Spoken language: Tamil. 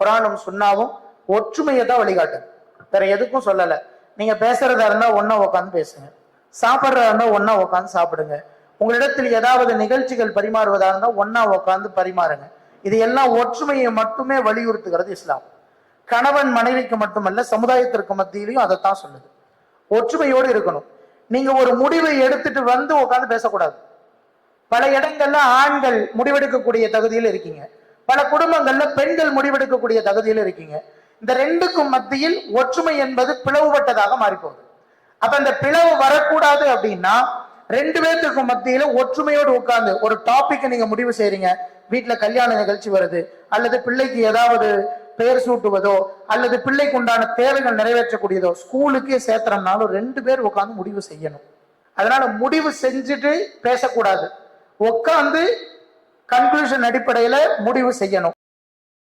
குரானும் சுன்னாவும் ஒற்றுமையை தான் வழிகாட்டு வேற எதுக்கும் சொல்லல. நீங்க பேசுறதா இருந்தா ஒன்னா உட்காந்து பேசுங்க. சாப்பிட்றதா இருந்தா ஒன்னா உட்காந்து சாப்பிடுங்க. உங்களிடத்தில் ஏதாவது நிகழ்ச்சிகள் பரிமாறுவதா இருந்தா ஒன்னா உட்காந்து பரிமாறுங்க. இது எல்லாம் ஒற்றுமையை மட்டுமே வலியுறுத்துகிறது இஸ்லாம். கணவன் மனைவிக்கு மட்டுமல்ல சமுதாயத்திற்கு மத்தியிலையும் அதைத்தான் சொல்லுது. ஒற்றுமையோடு இருக்கணும். நீங்க ஒரு முடிவை எடுத்துட்டு வந்து உட்காந்து பேசக்கூடாது. பல இடங்கள்ல ஆண்கள் முடிவெடுக்கக்கூடிய தகுதியில் இருக்கீங்க. பல குடும்பங்கள்ல பெண்கள் முடிவெடுக்கக்கூடிய தகுதியில் இருக்கீங்க. இந்த ரெண்டுக்கும் மத்தியில் ஒற்றுமை என்பது பிளவுபட்டதாக மாறி போகுது அப்ப இந்த பிளவு வரக்கூடாது அப்படின்னா ரெண்டு பேர்த்துக்கும் மத்தியில ஒற்றுமையோடு உட்கார்ந்து ஒரு டாபிக் நீங்க முடிவு செய்யறீங்க வீட்டுல கல்யாண நிகழ்ச்சி வருது அல்லது பிள்ளைக்கு ஏதாவது பெயர் சூட்டுவதோ அல்லது பிள்ளைக்கு உண்டான தேவைகள் நிறைவேற்றக்கூடியதோ ஸ்கூலுக்கே சேர்த்துறோம்னாலும் ரெண்டு பேர் உட்காந்து முடிவு செய்யணும். அதனால முடிவு செஞ்சுட்டு பேசக்கூடாது. உட்காந்து கன்க்ளூஷன் அடிப்படையில் முடிவு செய்யணும்.